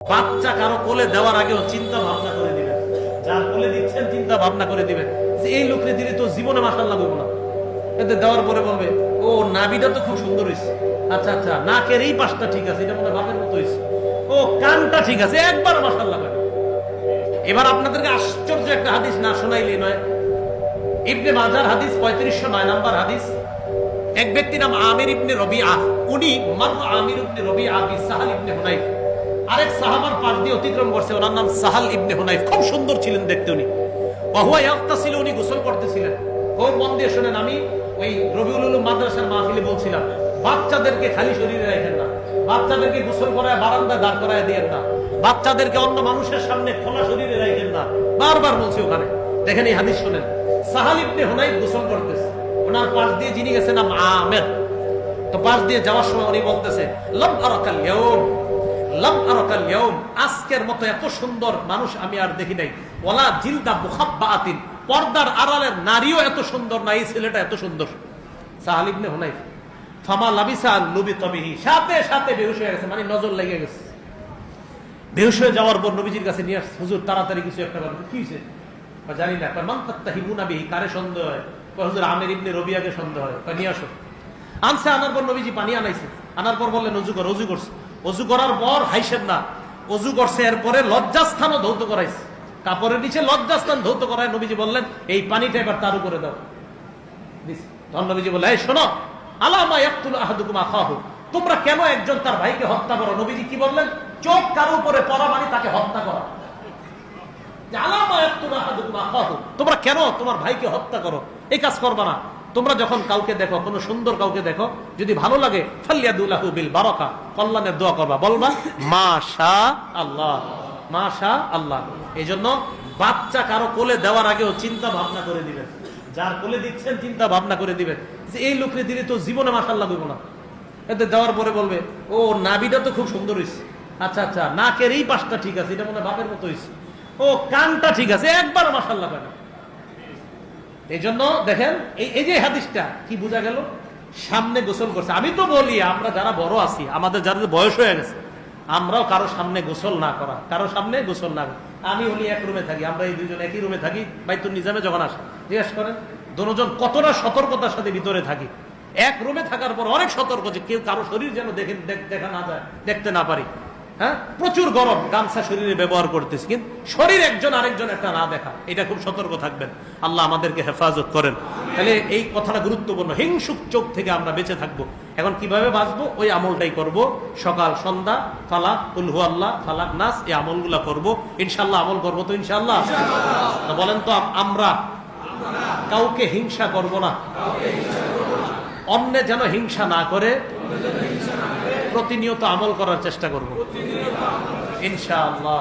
বাচ্চা কারও কোলে দেওয়ার আগেও চিন্তা ভাবনা করে দিবেন। যার কোলে দিচ্ছেন, চিন্তা ভাবনা করে দিবেন। যে এই লোকরে দিলে তো জীবনে মাসাল লাগবে না। এতে দেওয়ার পরে বলবে, ও নাবিটা তো খুব সুন্দর হয়েছে আচ্ছা আচ্ছা নাকের এই পাশটা ঠিক আছে, এটা মনে বাপের মতো হয়েছে ও, কানটা ঠিক আছে, একবার মাসাল লাগবে এবার আপনাদেরকে আশ্চর্য একটা হাদিস না শোনাইলে নয়। ইবনে মাজার হাদিস, পঁয়ত্রিশশো নয় নাম্বার হাদিস। এক ব্যক্তি নাম আমির ইবনে রবিআ উনি মাত্র আমির ইবনে রবিআ বি সাহাল ইবনে হুনাইফ। আরেক সাহাবার পাশ দিয়ে অতিক্রম করছে, ওনার নাম সাহাল ইবনে হুনাইফ। খুব সুন্দর ছিলেন দেখতে উনি। ওহুয়া ইয়াক্তাসিল, উনি গোসল করতেছিলেন। খুব মন দিয়ে শুনেন, আমি ওই রবিউল মাদ্রাসার মাহফিলে বলছিলাম, বাচ্চাদেরকে খালি শরীরে রাখেন না, বাচ্চাদেরকে গোসল করায়, বারান্দায় দাঁড় করায় দিয়েন না, বাচ্চাদেরকে অন্য মানুষের সামনে খোলা শরীরে রাখেন না, বারবার বলছি ওখানে। দেখেন এই হাদিস শোনেন, সাহাল ইবনে হুনাইফ গোসল করতেছে, ওনার পাশ দিয়ে যিনি গেছে নাম আমের। তো পাশ দিয়ে যাওয়ার সময় উনি বলতেছে, লম আরকাল ইয়াউম আজকের মতো এত সুন্দর মানুষ আমি আর দেখি নাই। ওলা জিলদা মুখাব্বাতিন পর্দার আড়ালের নারীও এত সুন্দর না, এই ছেলেটা এত সুন্দর। সাহাল ইবনে ফামা লাবিসা লুবি তবিহি, সাথে সাথে বেহুশ হয়ে গেছে মানে নজর লেগে গেছে। বেহুশ হয়ে যাওয়ার পর নবীজির কাছে নিয়ে আসছে, হুজুর, তাড়াতাড়ি কিছু একটা বলেন কি হয়েছে জানি না। মান বিহি, কারে সন্দেহ হয়? হুজুর, আমির ইবনে রবিয়াকে সন্দেহ হয়। নিয়ে আসো। আনছে, আনার পর নবীজি পানি আনাইছে। আনার পর বললেন, অজু কর, অজু করছে। অজু করার পর হাইসেন না। অজু করছে, এরপরে লজ্জাস্থানও ধৌত করাইছে। কাপড়ের নিচে লজ্জাস্থান ধৌত করায় নবীজি বললেন, এই পানিটা এবার তার উপরে দাও। নবীজি বললেন, এই শোনো আলামা ইয়াকতুল আহাদুকুম আখাহু। তোমরা কেন একজন তার ভাইকে হত্যা করো? নবীজি কি বললেন, চোখ কারও উপরে পড়া মানে তাকে হত্যা করা। তোমরা কেন তোমার ভাইকে হত্যা করো? এই কাজ করবা না। তোমরা যখন কাউকে দেখো, কোনো সুন্দর কাউকে দেখো, যদি ভালো লাগে ফাল্লিয়াদুল্লাহু বিল বারাকা, কল্যাণের দোয়া করবা। বলবা মাশা আল্লাহ মাশা আল্লাহ এই বাচ্চা কারও কোলে দেওয়ার আগেও চিন্তা ভাবনা করে দিবেন। যার কোলে দিচ্ছেন, চিন্তা ভাবনা করে দিবেন। যে এই লোকরে দিলে তো জীবনে মাসাল লাগবে না। এতে দেওয়ার পরে বলবে, ও নাবিটা তো খুব সুন্দর হয়েছে আচ্ছা আচ্ছা নাকের এই পাশটা ঠিক আছে, এটা মনে হয় বাপের মতো হয়েছে ও, কানটা ঠিক আছে, একবার মাসাল লাগবে না। এই জন্য দেখেন, এই যে হাদিসটা, কি বোঝা গেল? সামনে গোসল করছে। আমি তো বলি, আমরা যারা বড় আছি, আমাদের যাদের বয়স হয়ে গেছে, আমরাও কারও সামনে গোসল না করা, কারও সামনে গোসল না করা। আমি হলি এক রুমে থাকি, আমরা এই দুজন একই রুমে থাকি, বাইতুল নিজামে যখন আসে, জিজ্ঞেস করেন দুজন কতটা সতর্কতার সাথে ভিতরে থাকি? এক রুমে থাকার পর অনেক সতর্ক যে কেউ কারও শরীর যেন দেখ- দেখা না যায়, দেখতে না পারি। হ্যাঁ? প্রচুর গরম, গামছা শরীরে ব্যবহার করতেছি, কিন্তু শরীর একজন আরেকজন একটা না দেখা, এটা খুব সতর্ক থাকবেন। আল্লাহ আমাদেরকে হেফাজত করেন। তাহলে এই কথাটা গুরুত্বপূর্ণ, হিংসুক চোখ থেকে আমরা বেঁচে থাকব। এখন কীভাবে বাঁচবো? ওই আমলটাই করব। সকাল, সন্ধ্যা, ফালাক উলহু আল্লাহ, ফালাক নাস, এই আমলগুলা করব। ইনশাল্লাহ আমল করব তো ইনশাল্লাহ বলেন তো আমরা কাউকে হিংসা করব না? অন্যে যেন হিংসা না করে প্রতিনিয়ত আমল করার চেষ্টা করব। ইনশাআল্লাহ।